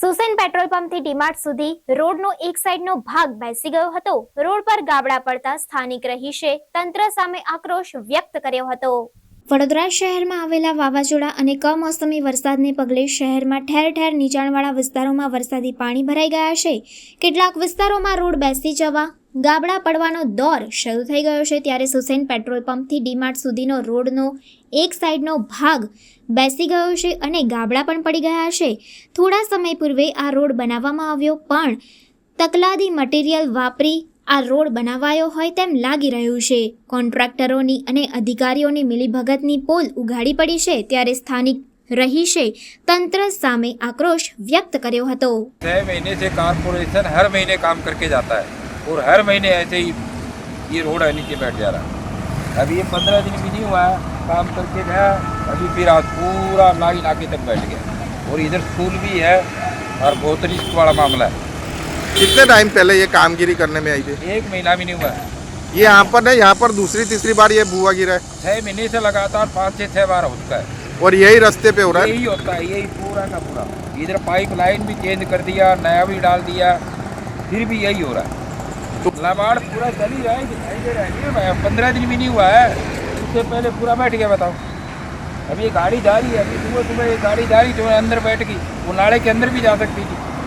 Susen petrol પંપથી DMart સુધી રોડનો એક સાઈડનો ભાગ બેસી ગયો હતો. રોડ પર ગાબડા પડતા સ્થાનિક રહીશે તંત્ર સામે આક્રોશ વ્યક્ત કર્યો હતો. વડોદરા શહેરમાં આવેલા વાવાઝોડા અને કમોસમી વરસાદને પગલે શહેરમાં ઠેર ઠેર નીચાણવાળા વિસ્તારોમાં વરસાદી પાણી ભરાઈ ગયા છે. કેટલાક વિસ્તારોમાં રોડ બેસી જવા ગાબડા પડવાનો દોર શરૂ થઈ ગયો છે ત્યારે સુસેન પેટ્રોલ પંપથી ડીમાર્ટ સુધીનો રોડનો એક સાઈડનો ભાગ બેસી ગયો છે અને ગાબડા પણ પડી ગયા છે. થોડા સમય પૂર્વે આ રોડ બનાવવામાં આવ્યો, પણ તકલાદી મટીરિયલ વાપરી આ રોડ બનાવાયો હોય તેમ લાગી રહ્યું છે. કોન્ટ્રાક્ટરોની અને અધિકારીઓની મિલીભગતની પોલ ઉઘાડી પડી છે ત્યારે સ્થાનિક રહીશે તંત્ર સામે આક્રોશ વ્યક્ત કર્યો હતો. મહિને સે કોર્પોરેશન હર મહિને કામ કરકે જાતા હૈ. और हर महीने ऐसे ही ये रोड है नीचे बैठ जा रहा है। अभी ये पंद्रह दिन भी नहीं हुआ है काम करके गया अभी फिर आज पूरा लाइन आगे तक बैठ गया। और इधर स्कूल भी है और बहुत रिस्क वाला मामला है। कितने टाइम पहले ये कामगिरी करने में आई थी? एक महीना भी नहीं हुआ है। ये यहाँ पर नहीं यहाँ पर दूसरी तीसरी बार ये बुआ गिरा है। छः महीने से लगातार पाँच से छः बार हो चुका है। और यही रास्ते पे हो रहा है? यही होता है यही पूरा का पूरा। इधर पाइप लाइन भी चेंज कर दिया नया भी डाल दिया फिर भी यही हो रहा है। लबाड़ पूरा चल ही, दिखाई दे रहा है। पंद्रह दिन भी नहीं हुआ है। उससे पहले पूरा बैठ गया, बताओ। अभी ये गाड़ी जा रही है, अभी सुबह सुबह ये गाड़ी जा रही तो अंदर बैठ गई, वो नाले के अंदर भी जा सकती थी।